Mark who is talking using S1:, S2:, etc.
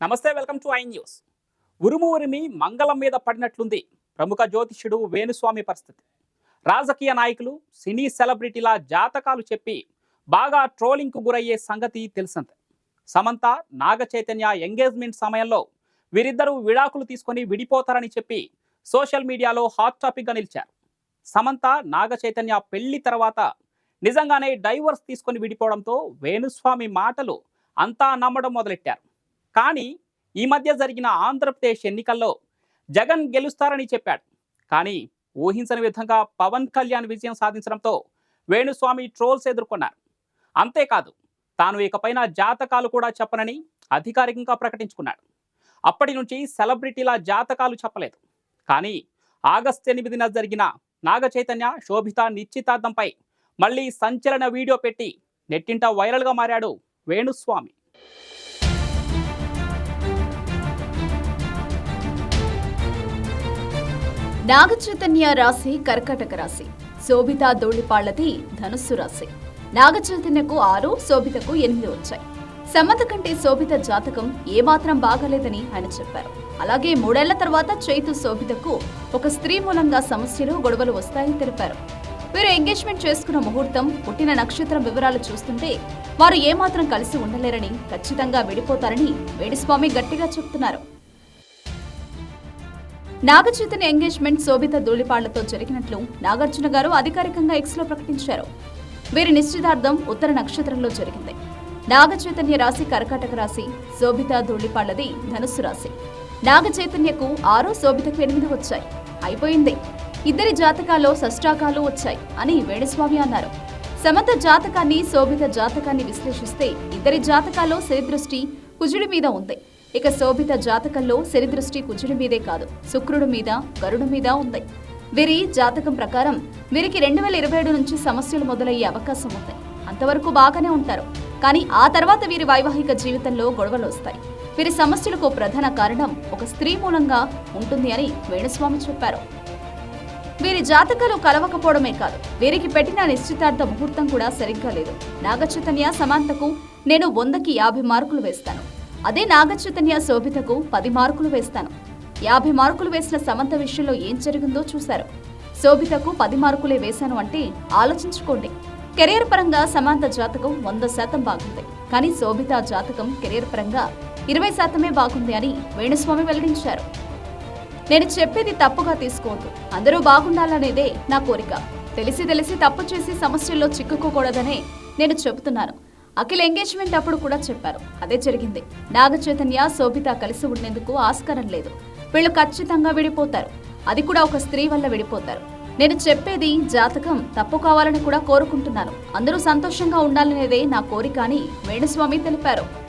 S1: నమస్తే welcome to I news. ఉరుము ఉరిమి మంగళం మీద పడినట్లుంది ప్రముఖ జ్యోతిష్యుడు వేణుస్వామి పరిస్థితి. రాజకీయ నాయకులు సినీ సెలబ్రిటీల జాతకాలు చెప్పి బాగా ట్రోలింగ్కు గురయ్యే సంగతి తెలిసిందే. సమంత నాగ చైతన్య ఎంగేజ్మెంట్ సమయంలో వీరిద్దరూ విడాకులు తీసుకొని విడిపోతారని చెప్పి సోషల్ మీడియాలో హాట్ టాపిక్గా నిలిచారు. సమంత నాగ చైతన్య పెళ్ళి తర్వాత నిజంగానే డైవర్స్ తీసుకొని విడిపోవడంతో వేణుస్వామి మాటలు అంతా నమ్మడం మొదలెట్టారు. కానీ ఈ మధ్య జరిగిన ఆంధ్రప్రదేశ్ ఎన్నికల్లో జగన్ గెలుస్తారని చెప్పాడు. కానీ ఊహించని విధంగా పవన్ కళ్యాణ్ విజయం సాధించడంతో వేణుస్వామి ట్రోల్స్ ఎదుర్కొన్నారు. అంతేకాదు తాను ఇకపైన జాతకాలు కూడా చెప్పనని అధికారికంగా ప్రకటించుకున్నాడు. అప్పటి నుంచి సెలబ్రిటీల జాతకాలు చెప్పలేదు. కానీ ఆగస్టు ఎనిమిదిన జరిగిన నాగ చైతన్య శోభిత నిశ్చితార్థంపై మళ్ళీ సంచలన వీడియో పెట్టి నెట్టింట వైరల్గా మారాడు వేణుస్వామి.
S2: నాగచైతన్య రాశి కర్కటక రాశి. శోభిత దోళిపాళ్ళది ధనుస్సు రాశి. నాగచైతన్యకు ఆరు శోభితకు ఎనిమిది వచ్చాయి. సమంత కంటే శోభిత జాతకం ఏమాత్రం బాగాలేదని ఆయన చెప్పారు. అలాగే మూడేళ్ళ తర్వాత చైతు శోభితకు ఒక స్త్రీ మూలంగా సమస్యలు గొడవలు వస్తాయని తెలిపారు. వీరు ఎంగేజ్మెంట్ చేసుకున్న ముహూర్తం పుట్టిన నక్షత్రం వివరాలు చూస్తుంటే వారు ఏమాత్రం కలిసి ఉండలేరని ఖచ్చితంగా విడిపోతారని వేడిస్వామి గట్టిగా చెప్తున్నారు. నాగచైతన్య ఎంగేజ్మెంట్ శోభిత ధూళిపాళ్ళతో జరిగినట్లు నాగార్జున గారు అధికారికంగా ఎక్స్లో ప్రకటించారు. వీరి నిశ్చితార్థం ఉత్తర నక్షత్రంలో జరిగింది. నాగచైతన్య రాశి కర్కాటక రాశి శోభిత ధూళిపాళ్ళది ధనుస్సు రాశి. నాగచైతన్యకు ఆరో శోభితకు ఎనిమిది వచ్చాయి. అయిపోయింది. ఇద్దరి జాతకాల్లో షష్టాకాలు వచ్చాయి అని వేణుస్వామి అన్నారు. సమంత జాతకాన్ని శోభిత జాతకాన్ని విశ్లేషిస్తే ఇద్దరి జాతకాల్లో శనిదృష్టి కుజుడి మీద ఉంది. ఇక శోభిత జాతకంలో శనిదృష్టి కుజుడి మీదే కాదు శుక్రుడి మీద గరుడు మీద ఉంది. వీరి జాతకం ప్రకారం వీరికి రెండు వేల ఇరవై ఏడు నుంచి సమస్యలు మొదలయ్యే అవకాశం ఉంది. అంతవరకు బాగానే ఉంటారు. కానీ ఆ తర్వాత వీరి వైవాహిక జీవితంలో గొడవలు వస్తాయి. వీరి సమస్యలకు ప్రధాన కారణం ఒక స్త్రీ మూలంగా ఉంటుంది అని వేణుస్వామి చెప్పారు. వీరి జాతకాలు కలవకపోవడమే కాదు వీరికి పెట్టిన నిశ్చితార్థ ముహూర్తం కూడా సరిగ్గా లేదు. నాగచైతన్య సమాంతకు నేను వందకి యాభై మార్కులు వేస్తాను. అదే నాగచైతన్య శోభితకు పది మార్కులు వేస్తాను. యాభై మార్కులు వేసిన సమంత విషయంలో ఏం జరిగిందో చూశారు. శోభితకు పది మార్కులే వేశాను అంటే ఆలోచించుకోండి. కెరీర్ పరంగా సమంత జాతకం వంద శాతం బాగుంది. కానీ శోభిత జాతకం కెరీర్ పరంగా ఇరవై శాతమే బాగుంది అని వేణుస్వామి వెల్లడించారు. నేను చెప్పేది తప్పుగా తీసుకోవద్దు. అందరూ బాగుండాలనేదే నా కోరిక. తెలిసి తెలిసి తప్పు చేసి సమస్యల్లో చిక్కుకోకూడదనే నేను చెబుతున్నాను. అఖిల్ ఎంగేజ్మెంట్ అప్పుడు కూడా చెప్పారు. అదే జరిగింది. నాగ చైతన్య శోభిత కలిసి ఉండేందుకు ఆస్కారం లేదు. వీళ్ళు ఖచ్చితంగా విడిపోతారు. అది కూడా ఒక స్త్రీ వల్ల విడిపోతారు. నేను చెప్పేది జాతకం తప్పు కావాలని కూడా కోరుకుంటున్నాను. అందరూ సంతోషంగా ఉండాలనేదే నా కోరిక అని వేణుస్వామి తెలిపారు.